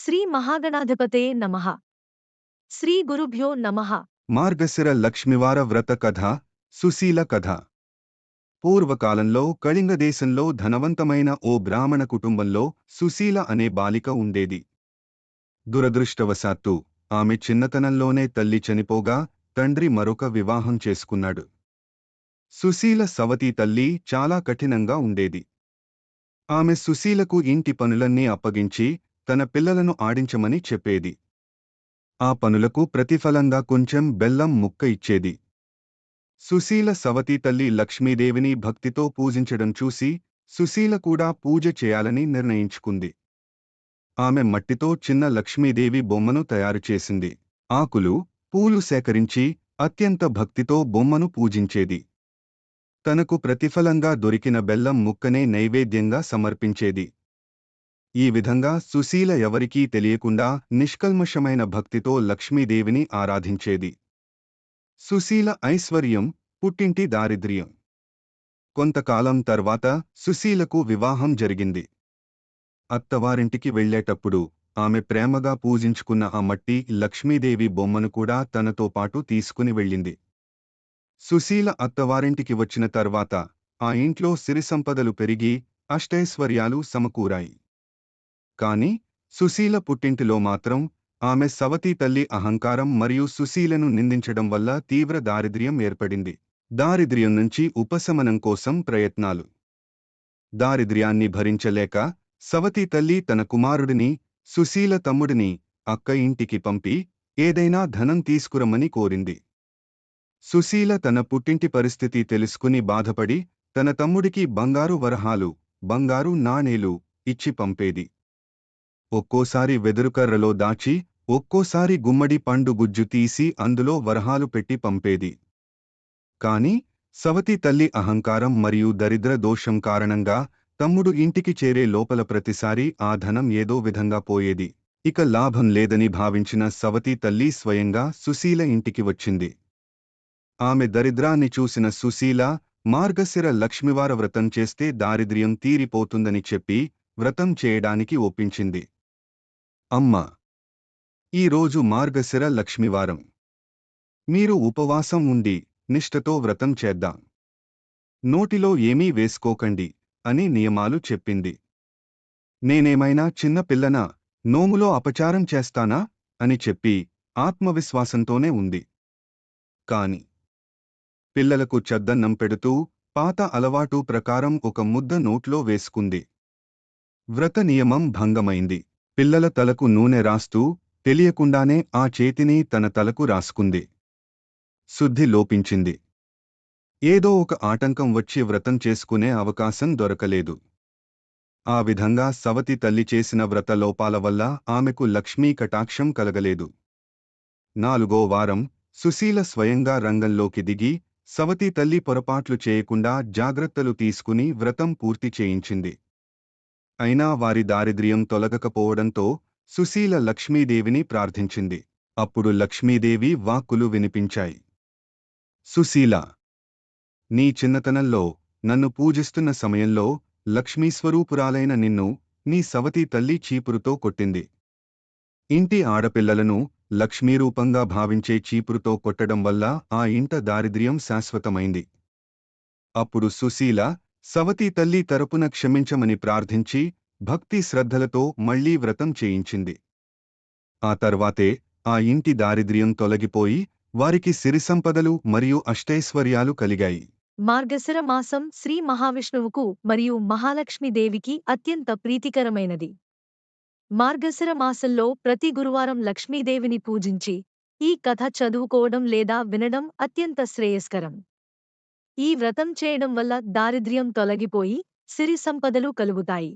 శ్రీ మహాగణాధిపతే నమ. శ్రీ గురుభ్యో నమ. మార్గశిర లక్ష్మివార వ్రత కథ సుశీల కథ. పూర్వకాలంలో కళింగ దేశంలో ధనవంతమైన ఓ బ్రాహ్మణ కుటుంబంలో సుశీల అనే బాలిక ఉండేది. దురదృష్టవశాత్తు ఆమె చిన్నతనంలోనే తల్లి చనిపోగా తండ్రి మరొక వివాహం చేసుకున్నాడు. సుశీల సవతి తల్లి చాలా కఠినంగా ఉండేది. ఆమె సుశీలకు ఇంటి పనులన్నీ అప్పగించి తన పిల్లలను ఆడించమని చెప్పేది. ఆ పనులకు ప్రతిఫలంగా కొంచెం బెల్లం ముక్క ఇచ్చేది. సుశీల సవతి తల్లి లక్ష్మీదేవిని భక్తితో పూజించడం చూసి సుశీల కూడా పూజ చేయాలని నిర్ణయించుకుంది. ఆమె మట్టితో చిన్న లక్ష్మీదేవి బొమ్మను తయారు చేసింది. ఆకులు పూలు సేకరించి అత్యంత భక్తితో బొమ్మను పూజించేది. తనకు ప్రతిఫలంగా దొరికిన బెల్లం ముక్కనే నైవేద్యంగా సమర్పించేది. ఈ విధంగా సుశీల ఎవరికీ తెలియకుండా నిష్కల్మషమైన భక్తితో లక్ష్మీదేవిని ఆరాధించేది. సుశీల ఐశ్వర్యం పుట్టింటి దారిద్ర్యం. కొంతకాలం తర్వాత సుశీలకు వివాహం జరిగింది. అత్తవారింటికి వెళ్ళేటప్పుడు ఆమె ప్రేమగా పూజించుకున్న ఆ మట్టి లక్ష్మీదేవి బొమ్మను కూడా తనతో పాటు తీసుకుని వెళ్ళింది. సుశీల అత్తవారింటికి వచ్చిన తర్వాత ఆ ఇంట్లో సిరిసంపదలు పెరిగి అష్టైశ్వర్యాలు సమకూరాయి. కాని సుశీల పుట్టింటిలో మాత్రం ఆమె సవతి తల్లి అహంకారం మరియు సుశీలను నిందించడం వల్ల తీవ్ర దారిద్ర్యం ఏర్పడింది. దారిద్ర్యం నుంచి ఉపశమనం కోసం ప్రయత్నాలు. దారిద్ర్యాన్ని భరించలేక సవతి తల్లి తన కుమారుడిని సుశీల తమ్ముడిని అక్క ఇంటికి పంపి ఏదైనా ధనం తీసుకురమ్మని కోరింది. సుశీల తన పుట్టింటి పరిస్థితి తెలుసుకుని బాధపడి తన తమ్ముడికి బంగారు వరహాలు బంగారు నాణేలు ఇచ్చి పంపేది. ఒక్కోసారి వెదురుకర్రలో దాచి ఒక్కోసారి గుమ్మడి పండు గుజ్జు తీసి అందులో వరహాలు పెట్టి పంపేది. కాని సవతి తల్లి అహంకారం మరియు దరిద్ర దోషం కారణంగా తమ్ముడు ఇంటికి చేరే లోపల ప్రతిసారి ఆ ధనం ఏదో విధంగా పోయేది. ఇక లాభం లేదని భావించిన సవతి తల్లి స్వయంగా సుశీల ఇంటికి వచ్చింది. ఆమె దరిద్రాన్ని చూసిన సుశీల మార్గశిర లక్ష్మివార వ్రతం చేస్తే దారిద్ర్యం తీరిపోతుందని చెప్పి వ్రతం చేయడానికి ఒప్పించింది. అమ్మ. ఈరోజు మార్గశిర లక్ష్మివారం. మీరు ఉపవాసం ఉండి నిష్ఠతో వ్రతం చేద్దాం. నోటిలో ఏమీ వేసుకోకండి అని నియమాలు చెప్పింది. నేనేమైనా చిన్న పిల్లనా నోములో అపచారం చేస్తానా అని చెప్పి ఆత్మవిశ్వాసంతోనే ఉంది. కాని పిల్లలకు చద్దన్నం పెడుతూ పాత అలవాటు ప్రకారం ఒక ముద్ద నోట్లో వేసుకుంది. వ్రత నియమం భంగమైంది. పిల్లల తలకు నూనె రాస్తూ తెలియకుండానే ఆ చేతిని తన తలకు రాసుకుంది. శుద్ధి లోపించింది. ఏదో ఒక ఆటంకం వచ్చి వ్రతం చేసుకునే అవకాశం దొరకలేదు. ఆ విధంగా సవతి తల్లి చేసిన వ్రత లోపాల వల్ల ఆమెకు లక్ష్మీ కటాక్షం కలగలేదు. నాలుగో వారం సుశీల స్వయంగా రంగంలోకి దిగి సవతి తల్లి పొరపాట్లు చేయకుండా జాగ్రత్తలు తీసుకుని వ్రతం పూర్తి చేయించింది. అయినా వారి దారిద్ర్యం తొలగకపోవడంతో సుశీల లక్ష్మీదేవిని ప్రార్థించింది. అప్పుడు లక్ష్మీదేవి వాక్కులు వినిపించాయి. సుశీల! నీ చిన్నతనంలో నన్ను పూజిస్తున్న సమయంలో లక్ష్మీస్వరూపురాలైన నిన్ను నీ సవతి తల్లి చీపురుతో కొట్టింది. ఇంటి ఆడపిల్లలను లక్ష్మీరూపంగా భావించే చీపురుతో కొట్టడం వల్ల ఆ ఇంట దారిద్ర్యం శాశ్వతమైంది. అప్పుడు సుశీల సవతి తల్లి తరపున క్షమించమని ప్రార్థించి భక్తి శ్రద్ధలతో మళ్ళీ వ్రతం చేయించింది. ఆ తర్వాతే ఆ ఇంటి దారిద్ర్యం తొలగిపోయి వారికి సిరిసంపదలు మరియు అష్టైశ్వర్యాలు కలిగాయి. మార్గశిర మాసం శ్రీ మహావిష్ణువుకు మరియు మహాలక్ష్మీదేవికి అత్యంత ప్రీతికరమైనది. మార్గశిర మాసంలో ప్రతి గురువారం లక్ష్మీదేవిని పూజించి ఈ కథ చదువుకోవడం లేదా వినడం అత్యంత శ్రేయస్కరం. ఈ వ్రతం చేయడం వల్ల దారిద్ర్యం తొలగిపోయి సిరి సంపదలు కలుగుతాయి.